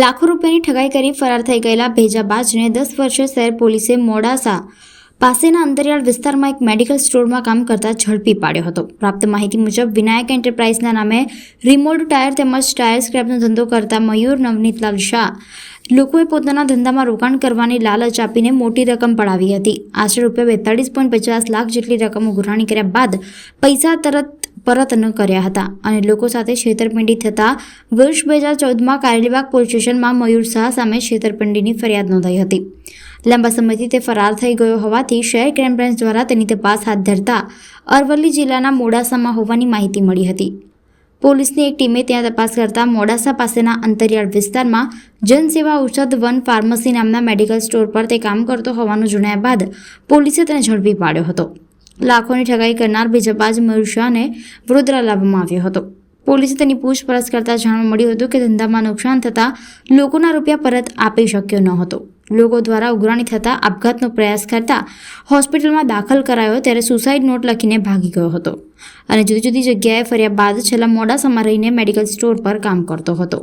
લાખો રૂપિયાની ઠગાઈ કરી ફરાર થઈ ગયેલા ભેજાબાજને દસ વર્ષે શહેર પોલીસે મોડાસા પાસેના અંતરિયાળ વિસ્તારમાં એક મેડિકલ સ્ટોરમાં કામ કરતા ઝડપી પાડ્યો હતો. પ્રાપ્ત માહિતી મુજબ, વિનાયક એન્ટરપ્રાઇઝના નામે રિમોલ્ડ ટાયર તેમજ ટાયર સ્ક્રેપનો ધંધો કરતા મયુર નવનીતલાલ શાહ લોકોએ પોતાના ધંધામાં રોકાણ કરવાની લાલચ આપીને મોટી રકમ પડાવી હતી. આશરે રૂપિયા બેતાળીસ પોઈન્ટ પચાસ લાખ જેટલી રકમ ઉઘરાણી કર્યા બાદ પૈસા તરત પરત ન કર્યા હતા અને લોકો સાથે છેતરપિંડી થતાં વર્ષ બે હજાર ચૌદમાં કારેલીબાગ પોલીસ સ્ટેશનમાં મયુર શાહ સામે છેતરપિંડીની ફરિયાદ નોંધાઈ હતી. લાંબા સમયથી તે ફરાર થઈ ગયો હોવાથી શહેર ક્રાઇમ બ્રાન્ચ દ્વારા તેની તપાસ હાથ ધરતા અરવલ્લી જિલ્લાના મોડાસામાં હોવાની માહિતી મળી હતી. પોલીસની એક ટીમે ત્યાં તપાસ કરતા મોડાસા પાસેના અંતરિયાળ વિસ્તારમાં જનસેવા ઔષધ વન ફાર્મસી નામના મેડિકલ સ્ટોર પર તે કામ કરતો હોવાનું જણાયા બાદ પોલીસે તેને ઝડપી પાડ્યો હતો. લાખોની ઠગાઈ કરનાર બીજાબાજ મયુર શાહને વડોદરા લાવવામાં આવ્યો હતો. પોલીસે તેની પૂછપરછ કરતા જાણવા મળ્યું હતું કે ધંધામાં નુકસાન થતાં લોકોના રૂપિયા પરત આપી શક્યો ન હતો. લોકો દ્વારા ઉઘરાણી થતાં આપઘાતનો પ્રયાસ કરતા હોસ્પિટલમાં દાખલ કરાયો ત્યારે સુસાઇડ નોટ લખીને ભાગી ગયો હતો અને જુદી જુદી જગ્યાએ ફર્યા બાદ છેલ્લા મોડાસામાં રહીને મેડિકલ સ્ટોર પર કામ કરતો હતો.